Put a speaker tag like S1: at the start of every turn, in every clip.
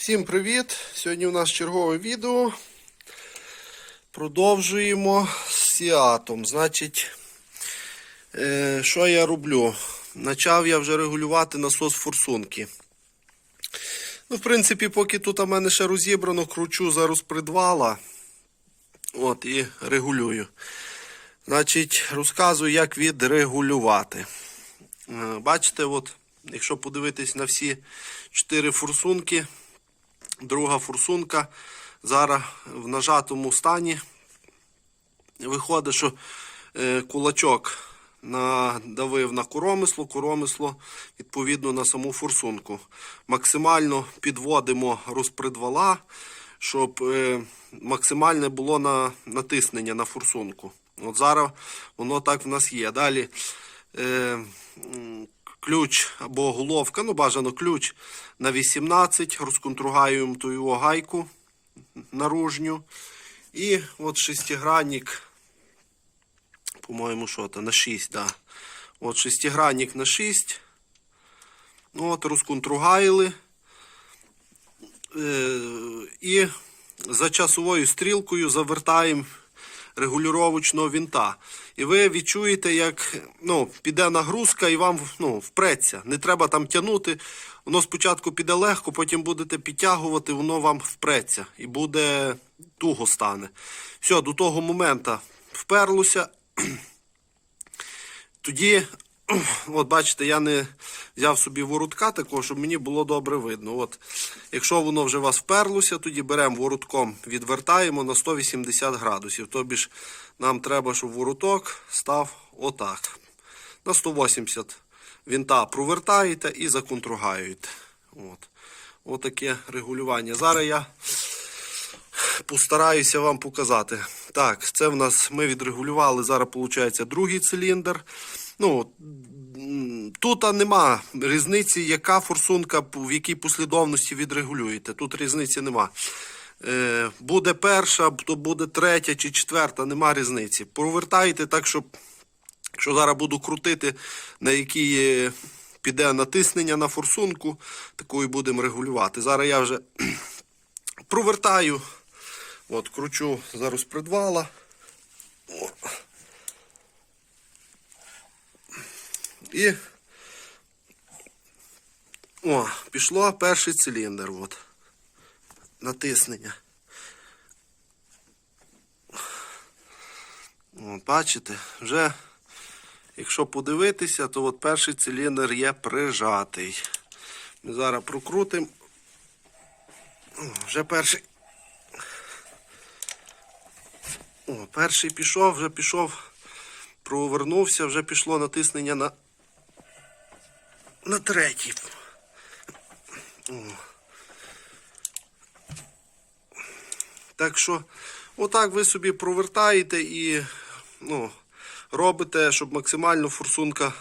S1: Всім привіт! Сьогодні у нас чергове відео. Продовжуємо з сіатом. Значить, е, що я роблю? Почав я вже регулювати насос форсунки. Ну, в принципі, поки тут у мене ще розібрано, кручу за розпредвала. От, і регулюю. Значить, розказую, як відрегулювати. Е, Бачите, от, якщо подивитись на всі чотири форсунки, друга форсунка зараз в нажатому стані виходить, що е, кулачок надавив на коромисло, коромисло відповідно на саму форсунку. Максимально підводимо розпредвала, щоб е, максимальне було на натиснення на форсунку. От зараз воно так в нас є. Далі е, ключ або головка, ну бажано ключ на 18, розконтругаємо ту його гайку наружню. І от шестигранник, по-моєму, що то, на 6, да. От шестигранник на 6. Ну, от розконтругаїли. Е, і за часовою стрілкою завертаємо регулювачного вінта. І ви відчуєте, як ну, піде нагрузка і вам ну, впреться. Не треба там тягнути. Воно спочатку піде легко, потім будете підтягувати, воно вам впреться і буде туго стане. Все, до того моменту вперлося. Тоді, от бачите, я не взяв собі воротка такого, щоб мені було добре видно. От, якщо воно вже вас вперлося, тоді беремо воротком, відвертаємо на 180 градусів. Тобі ж нам треба, щоб вороток став отак. На 180 вінта провертаєте і законтругаєте. От. Отаке регулювання. Зараз я постараюся вам показати. Так, це в нас ми відрегулювали. Зараз виходить другий циліндр. Ну, тут нема різниці, яка форсунка, в якій послідовності відрегулюєте. Тут різниці нема. Е, буде перша, то буде третя чи четверта, нема різниці. Провертайте так, щоб Якщо зараз буду крутити, на якій піде натиснення на форсунку, такою будемо регулювати. Зараз я вже провертаю, от, кручу за розпредвала. І о, пішло перший циліндр. От. Натиснення. От, бачите, вже Якщо подивитися, то от перший циліндр є прижатий. Ми зараз прокрутимо. Вже перший. О, перший пішов, вже пішов, провернувся, вже пішло натиснення на, на третій. Так що, отак ви собі провертаєте і, ну, робите, щоб максимально форсунка,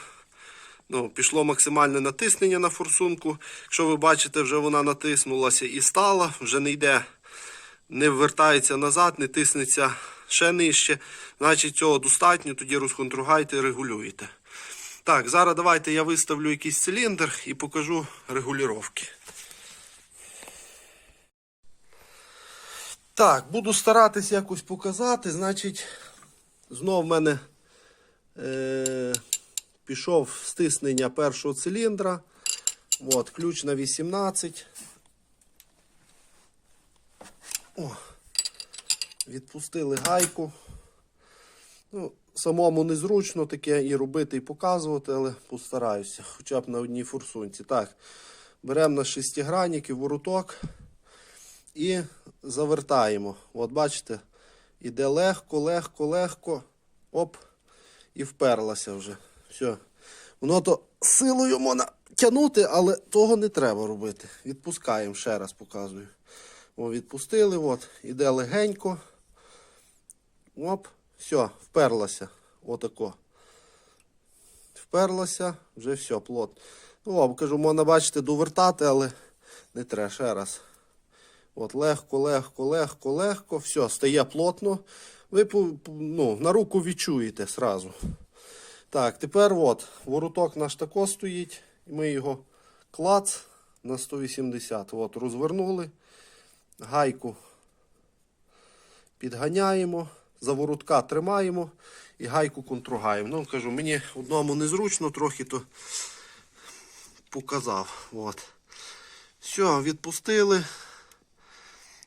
S1: ну, пішло максимальне натиснення на форсунку. Якщо ви бачите, вже вона натиснулася і стала, вже не йде, не вертається назад, не тиснеться ще нижче. Значить, цього достатньо, тоді розконтругайте регулюєте. Так, зараз давайте я виставлю якийсь циліндр і покажу регулювання. Так, буду старатись якось показати. Значить, знов в мене е, пішов стиснення першого циліндра. От, ключ на 18. О, відпустили гайку. Ну, самому незручно таке і робити, і показувати, але постараюся, хоча б на одній форсунці. Так, беремо на шестигранник і вороток і завертаємо. От бачите, іде легко, легко, легко. Оп і вперлася вже. Все. Воно то силою можна тягнути, але того не треба робити. Відпускаємо, ще раз показую. О, відпустили, от, іде легенько. Оп, все, вперлася. Отако. Вперлася, вже все, плот. Ну, о, кажу, можна бачити, довертати, але не треба ще раз. От легко, легко, легко, легко. Все, стає плотно. Ви ну, на руку відчуєте сразу. Так, тепер от, вороток наш тако стоїть. Ми його клац, на 180. От, розвернули. Гайку підганяємо, за воротка тримаємо і гайку контругаємо. Ну, кажу, мені одному незручно трохи, то показав. От. Все, відпустили.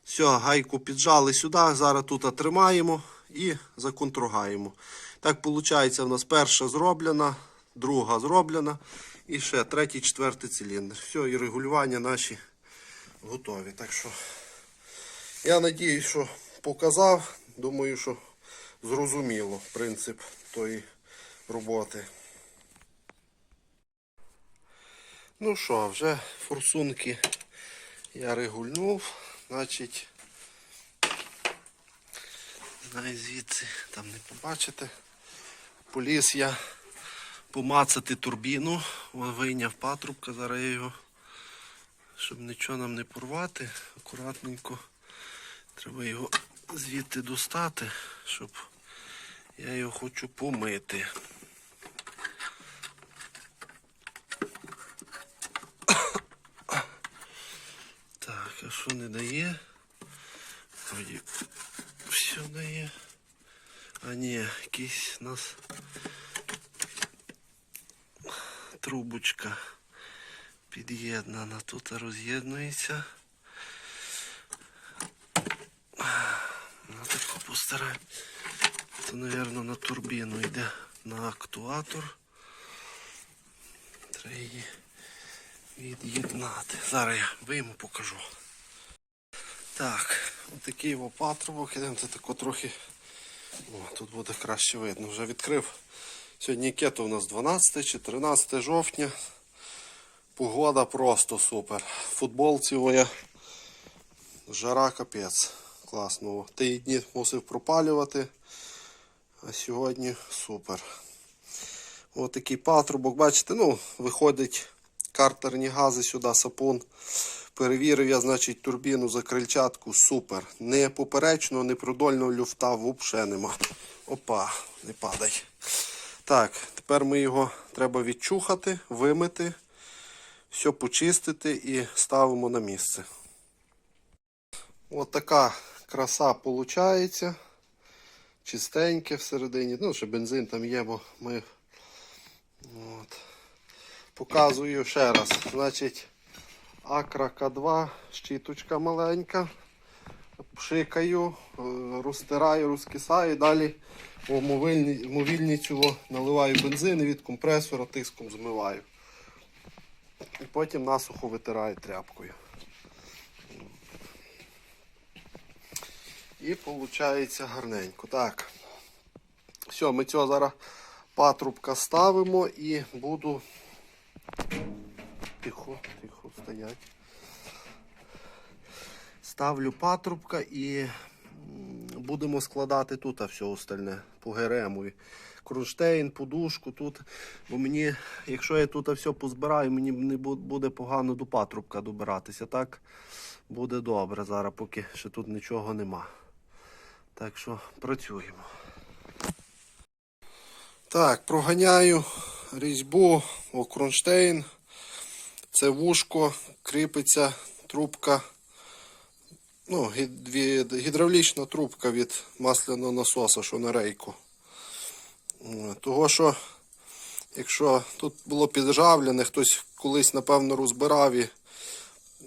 S1: Все, гайку піджали сюди, зараз тут тримаємо і законтругаємо. Так виходить, у нас перша зроблена, друга зроблена і ще третій, четвертий циліндр. Все, і регулювання наші готові. Так що я надіюсь, що показав. Думаю, що зрозуміло принцип тої роботи. Ну що, вже форсунки я регульнув. Значить, знаю звідси, там не побачите. Поліз я помацати турбіну, вийняв патрубка, зараз я його, щоб нічого нам не порвати, акуратненько. Треба його звідти достати, щоб я його хочу помити. Так, а що не дає? Вроді все дає. А ні, якийсь у нас трубочка під'єднана. Тут роз'єднується. Ну, тако постараємо. Це, мабуть, на турбіну йде на актуатор. Треба її від'єднати. Зараз я вийму, покажу. Так, отакий во патрубок. Ідемо це тако трохи. О, тут буде краще видно. Вже відкрив. Сьогодні кето у нас 12 чи 13 жовтня. Погода просто супер. Футболці я жара капець. Класно. Ті дні мусив пропалювати. А сьогодні супер. Ось такий патрубок, бачите, ну, виходить картерні гази сюди, сапун. Перевірив я, значить, турбіну за крильчатку. Супер. Не поперечного, не продольного люфта взагалі нема. Опа, не падай. Так, тепер ми його треба відчухати, вимити, все почистити і ставимо на місце. Ось така краса виходить. Чистеньке всередині. Ну, ще бензин там є, бо ми. От. Показую ще раз. Значить, Акра К2, щіточка маленька. Пшикаю, е, розтираю, розкисаю далі мовильні- мовільницю наливаю бензин і від компресора тиском змиваю. І потім насухо витираю тряпкою. І виходить гарненько. Так. Все, ми цього зараз патрубка ставимо і буду. Тихо, тихо, стоять. Ставлю патрубка і будемо складати тут все остальне по ГРМу. Кронштейн, подушку тут. Бо мені, якщо я тут все позбираю, мені не буде погано до патрубка добиратися. Так буде добре зараз, поки ще тут нічого нема. Так що працюємо. Так, проганяю різьбу о кронштейн. Це вушко, кріпиться трубка. Ну, гідравлічна трубка від масляного насоса, що на рейку. Того, що якщо тут було піджавлене, хтось колись, напевно, розбирав і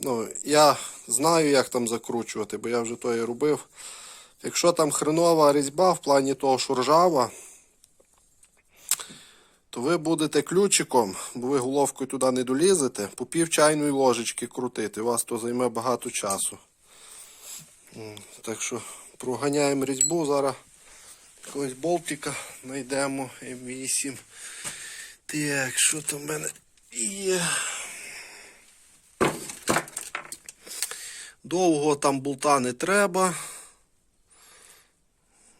S1: ну, я знаю, як там закручувати, бо я вже то і робив. Якщо там хренова різьба в плані того, що ржава, то ви будете ключиком, бо ви головкою туди не долізете, по пів чайної ложечки крутити. У вас то займе багато часу. Так що проганяємо різьбу. Зараз якогось болтика знайдемо М8. Так, що там в мене є? Довго там болта не треба.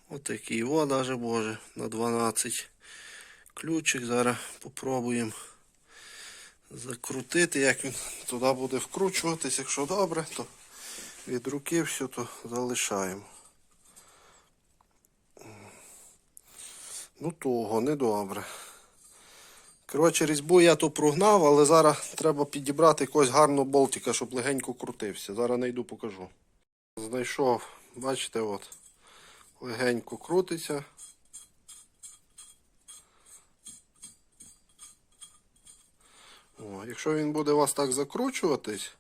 S1: Отакий, о, даже боже, на 12 ключик. Зараз попробуємо закрутити, як він туди буде вкручуватись. Якщо добре, то від руки все то залишаємо. Ну того, недобре. Коротше, різьбу я то прогнав, але зараз треба підібрати якогось гарного болтика, щоб легенько крутився. Зараз найду покажу. Знайшов, бачите, от. Легенько крутиться. О, якщо він буде у вас так закручуватись,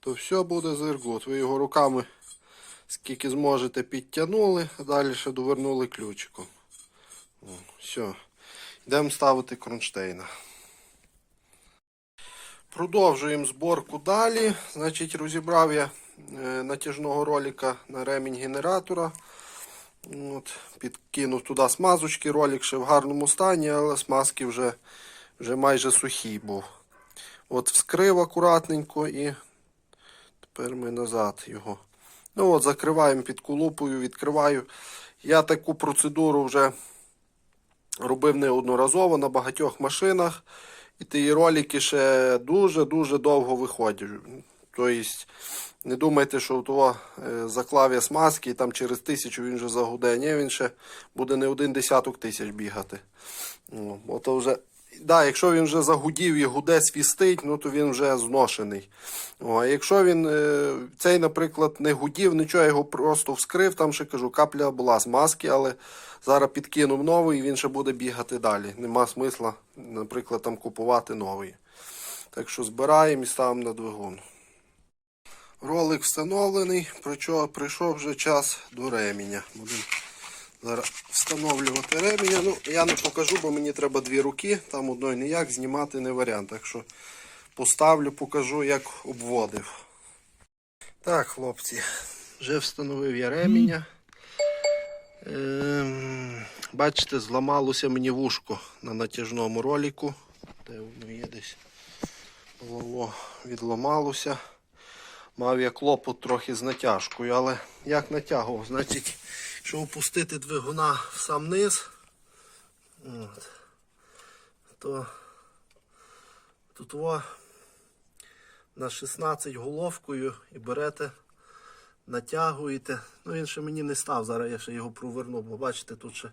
S1: то все буде зергут. Ви його руками скільки зможете підтягнули, а далі ще довернули ключиком. О, все. Йдемо ставити кронштейна. Продовжуємо зборку далі. Значить, розібрав я натяжного ролика на ремінь генератора. От, підкинув туди смазочки, ролик ще в гарному стані, але смазки вже, вже майже сухий був. От вскрив акуратненько і тепер ми назад його. Ну от, закриваємо під кулупою, відкриваю. Я таку процедуру вже робив неодноразово на багатьох машинах. І ті ролики ще дуже-дуже довго виходять. Тобто, не думайте, що е, заклав я смазки і там через тисячу він вже загуде. Ні, він ще буде не один десяток тисяч бігати. Ну, ото вже, да, якщо він вже загудів і гуде свістить, ну то він вже зношений. О, а якщо він е, цей, наприклад, не гудів, нічого, його просто вскрив, там ще кажу, капля була з маски, але зараз підкинув новий і він ще буде бігати далі. Нема смисла, наприклад, там купувати новий. Так що збираємо і ставимо на двигун. Ролик встановлений, прийшов вже час до ременя. Будемо зараз встановлювати ременя. Ну, я не покажу, бо мені треба дві руки, там одної ніяк знімати не варіант. Так що поставлю, покажу, як обводив. Так, хлопці, вже встановив я ременя. Ем, бачите, зламалося мені вушко на натяжному ролику. Де воно є десь? Голово відламалося. Мав я клопот трохи з натяжкою, але як натягував, значить, якщо опустити двигуна в сам низ, от, то тут во на 16 головкою і берете, натягуєте. Ну він ще мені не став, зараз я ще його проверну, бо бачите, тут ще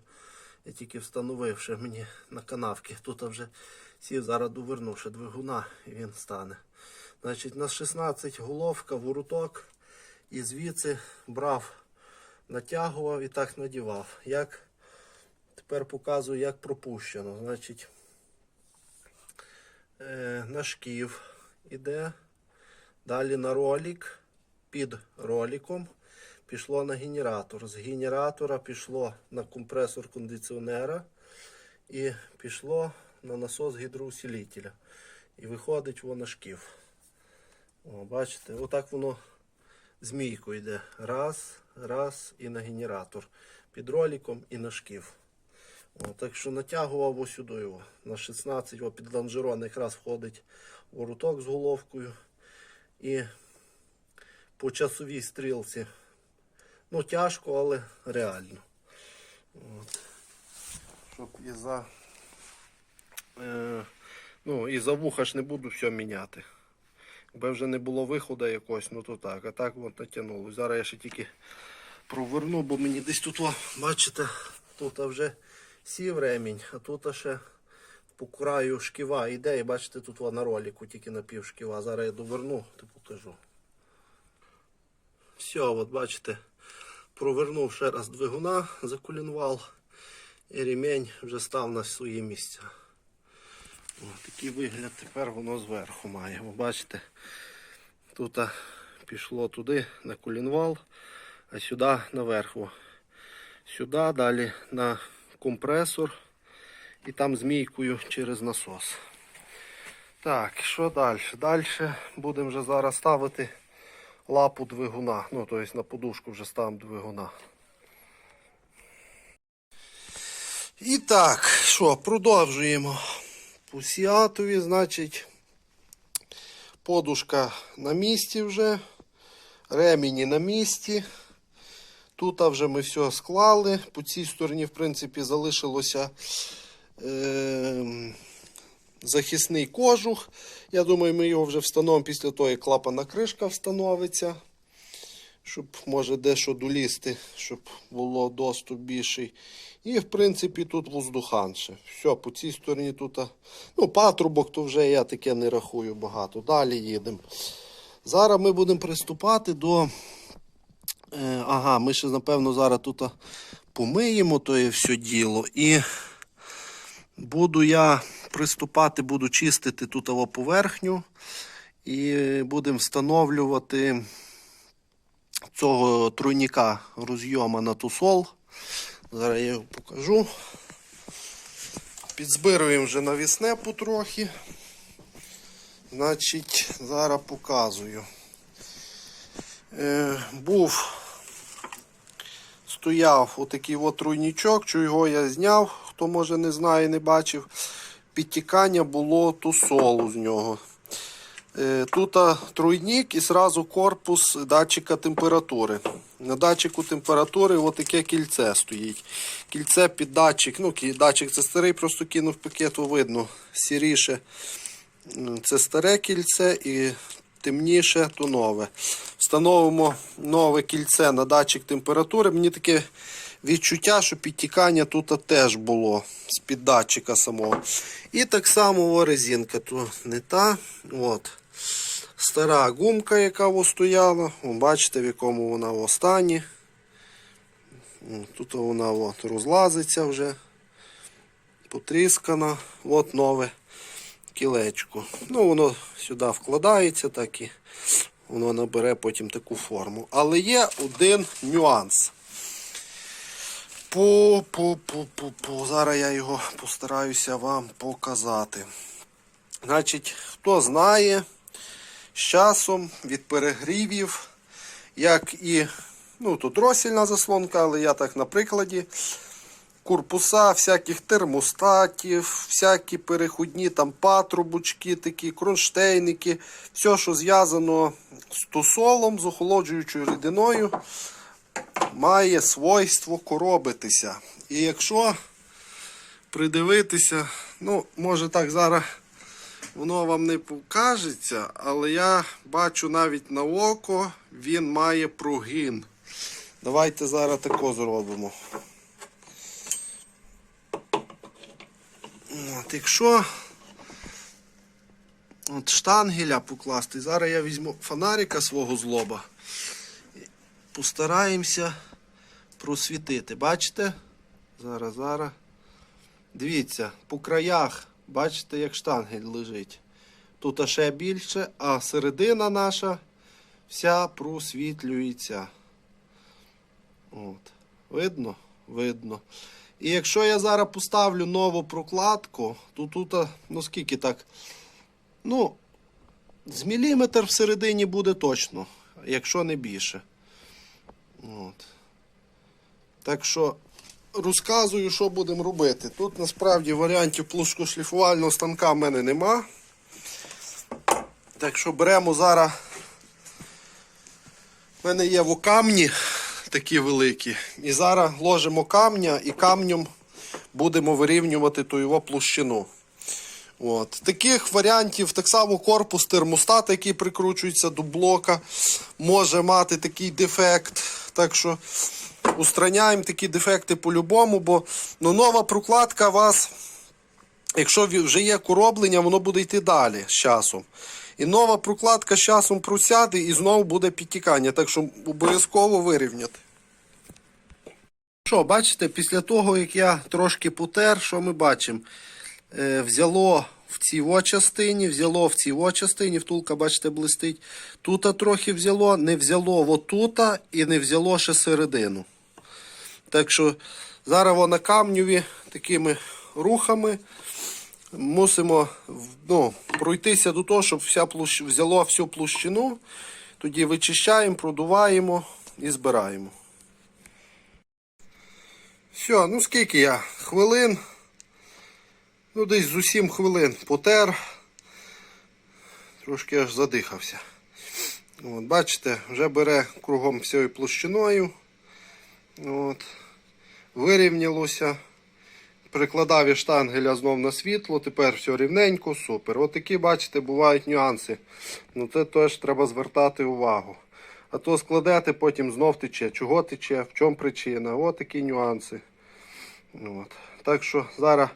S1: я тільки встановив ще мені на канавки. Тут вже сів, зараз доверну ще двигуна і він стане. Значить, на 16 головка, вороток. І звідси брав, натягував і так надівав. Як тепер показую, як пропущено. Значить, е, на шків іде. Далі на ролик. Під роликом пішло на генератор. З генератора пішло на компресор кондиціонера і пішло на насос гідроусилителя. І виходить воно шків. О, бачите, отак воно змійко йде. Раз, раз і на генератор. Під роликом і на шків. О, так що натягував ось сюди його. На 16 о, під лонжерон якраз входить вороток з головкою. І по часовій стрілці. Ну, тяжко, але реально. От. Щоб і за, е, ну, і за вуха ж не буду все міняти. Якби вже не було виходу якогось, ну то так. А так от натягнуло. Зараз я ще тільки проверну, бо мені десь тут, бачите, тут вже сів ремінь, а тут ще по краю шківа йде. І бачите, тут на ролику тільки на пів шківа. Зараз я доверну, то покажу. Все, от бачите, провернув ще раз двигуна за колінвал. І ремінь вже став на своє місце. Такий вигляд тепер воно зверху має. Ви бачите, тут пішло туди на колінвал, а сюди наверху. Сюди, далі на компресор і там змійкою через насос. Так, що далі? Далі будемо вже зараз ставити лапу двигуна. Ну, тобто на подушку вже ставимо двигуна. І так, що, продовжуємо. По сіатові, значить, подушка на місці вже, ремені на місці. Тут вже ми все склали. По цій стороні, в принципі, залишилося е, захисний кожух. Я думаю, ми його вже встановимо після того, як клапана кришка встановиться. Щоб може дещо долізти, щоб було доступ більший. І, в принципі, тут воздуханше. Все, по цій стороні тут. Ну, патрубок, то вже я таке не рахую багато. Далі їдемо. Зараз ми будемо приступати до. Е, ага, ми ще, напевно, зараз тут помиємо то є все діло. І буду я приступати, буду чистити тут поверхню. І будемо встановлювати цього тройника розйома на тусол. Зараз я його покажу. Підзбируємо вже навісне потрохи. Значить, зараз показую. Е, був, стояв отакий от тройничок, що його я зняв, хто може не знає, не бачив. Підтікання було тусолу з нього. Е, Тут тройник і зразу корпус датчика температури. На датчику температури отаке кільце стоїть. Кільце під датчик. Ну, датчик це старий, просто кинув пакету, видно. Сіріше це старе кільце і темніше то нове. Встановимо нове кільце на датчик температури. Мені таке відчуття, що підтікання тут теж було з-під датчика самого. І так само резинка. То не та. От. Стара гумка, яка стояла. Бачите, в якому вона в стані. М, Тут вона от, розлазиться вже. Потріскана. От нове кілечко. Ну, воно сюди вкладається, так і воно набере потім таку форму. Але є один нюанс. По, по, по, по, по. Зараз я його постараюся вам показати. Значить, хто знає, з часом від перегрівів, як і, ну, тут дросільна заслонка, але я так на прикладі. Корпуса, всяких термостатів, всякі переходні там патрубочки, такі кронштейники, все, що зв'язано з тусолом, з охолоджуючою рідиною, має свойство коробитися. І якщо придивитися, ну, може так зараз воно вам не покажеться, але я бачу навіть на око, він має прогін. Давайте зараз тако зробимо. От, якщо от штангеля покласти, зараз я візьму фонарика свого злоба. і Постараємося просвітити. Бачите? Зараз, зараз. Дивіться, по краях, бачите, як штангель лежить. Тут ще більше, а середина наша вся просвітлюється. От. Видно? Видно. І якщо я зараз поставлю нову прокладку, то тут, ну скільки так, ну, з міліметр всередині буде точно, якщо не більше. От. Так що розказую, що будемо робити. Тут насправді варіантів плоскошліфувального станка в мене нема. Так що беремо зараз. У мене є в камні такі великі. І зараз ложимо камня і камнем будемо вирівнювати ту його площину. От. Таких варіантів так само корпус термостата, який прикручується до блока, може мати такий дефект. Так що устраняємо такі дефекти по-любому, бо ну, нова прокладка вас, якщо вже є короблення, воно буде йти далі з часом. І нова прокладка з часом просяде і знову буде підтікання. Так що обов'язково вирівняти. Що, бачите, після того, як я трошки потер, що ми бачимо? Е, взяло в цій частині, взяло в цій частині, втулка, бачите, блистить. Тут трохи взяло, не взяло отута і не взяло ще середину. Так що зараз на камнюві такими рухами мусимо ну, пройтися до того, щоб вся площ... взяло всю площину. Тоді вичищаємо, продуваємо і збираємо. Все, ну скільки я? Хвилин. Ну, десь з усім хвилин потер. Трошки аж задихався. От, бачите, вже бере кругом всією площиною. От. Вирівнялося. Прикладав я штангеля знов на світло, тепер все рівненько, супер. От такі, бачите, бувають нюанси. Ну це теж треба звертати увагу. А то складете, потім знов тече. Чого тече, в чому причина? От такі нюанси. От. Так що зараз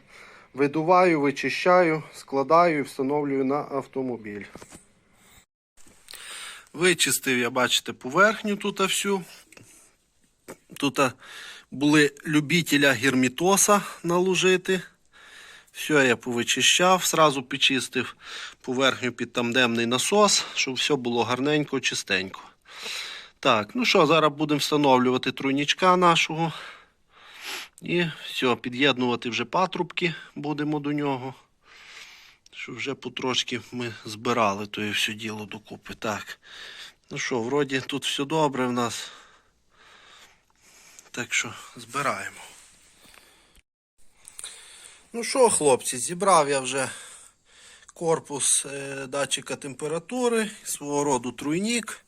S1: видуваю, вичищаю, складаю і встановлюю на автомобіль. Вичистив я, бачите, поверхню тут всю. Тут були любителя гермітоса наложити. Все я повичищав, сразу підчистив поверхню під тандемний насос, щоб все було гарненько, чистенько. Так, ну що, зараз будемо встановлювати тройнічка нашого. І все, під'єднувати вже патрубки будемо до нього. Щоб вже потрошки ми збирали то все діло докупи. Так. Ну що, вроді тут все добре в нас. Так що збираємо. Ну що, хлопці, зібрав я вже корпус е, датчика температури, свого роду тройнік.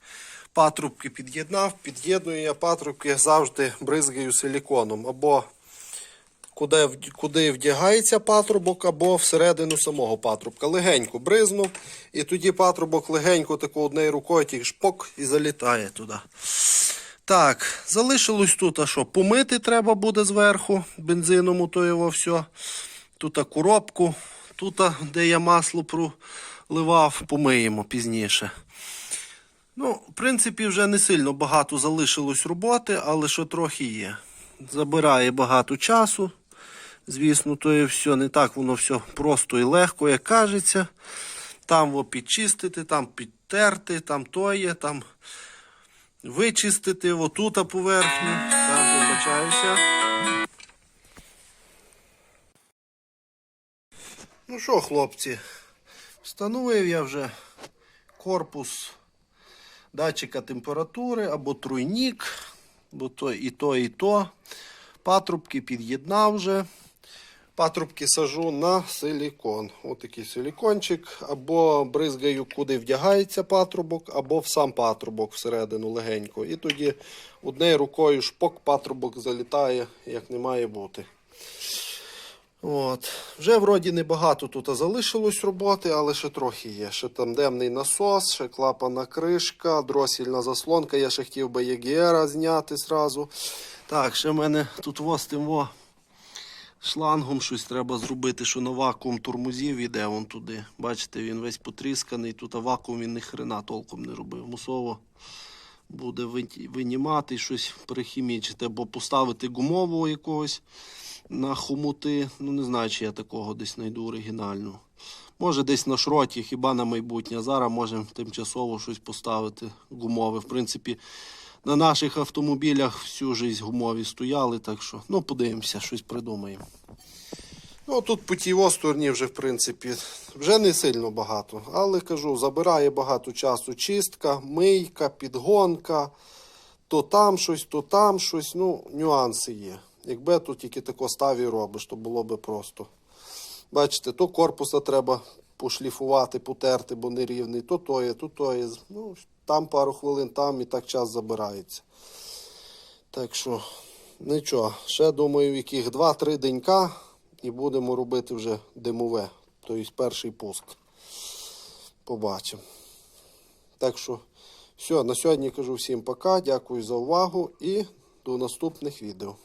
S1: Патрубки під'єднав. Під'єдную я патрубки завжди бризгаю силіконом. Або куди, куди вдягається патрубок, або всередину самого патрубка. Легенько бризнув, і тоді патрубок легенько тако однією рукою тільки шпок і залітає туди. Так, залишилось тут, а що? Помити треба буде зверху бензином, то його все. Тут коробку, тут, де я масло проливав, помиємо пізніше. Ну, в принципі, вже не сильно багато залишилось роботи, але що трохи є. Забирає багато часу. Звісно, то є все не так, воно все просто і легко, як кажеться. Там во підчистити, там підтерти, там то є, там вичистити, отута поверхню. Так, вибачаюся. Ну що, хлопці, встановив я вже корпус датчика температури або тройнік, бо то і то, і то. Патрубки під'єднав вже. Патрубки сажу на силікон. Ось такий силікончик. Або бризгаю, куди вдягається патрубок, або в сам патрубок всередину легенько. І тоді однією рукою шпок патрубок залітає, як не має бути. От. Вже вроді небагато тут залишилось роботи, але ще трохи є. Ще тандемний насос, ще клапана кришка, дросільна заслонка. Я ще хотів би ЄГР зняти зразу. Так, ще в мене тут тим во шлангом щось треба зробити, що на вакуум тормозів іде вон туди. Бачите, він весь потрісканий, тут а вакуум він хрена толком не робив. Мусово буде винімати щось перехімічити, або поставити гумового якогось на хомути. Ну, не знаю, чи я такого десь знайду оригінальну. Може, десь на шроті, хіба на майбутнє. Зараз можемо тимчасово щось поставити гумове. В принципі, на наших автомобілях всю життя гумові стояли, так що ну, подивимося, щось придумаємо. Ну, тут по тій стороні вже, в принципі, вже не сильно багато. Але кажу, забирає багато часу чистка, мийка, підгонка, то там щось, то там щось. Ну, нюанси є. Якби тут тільки тако ставі робиш, то було би просто. Бачите, то корпуса треба пошліфувати, потерти, бо нерівний, то то є, то то є. Ну, там пару хвилин, там і так час забирається. Так що, нічого, ще думаю, яких 2-3 денька і будемо робити вже димове, тобто перший пуск. Побачимо. Так що, все, на сьогодні кажу всім пока, дякую за увагу і до наступних відео.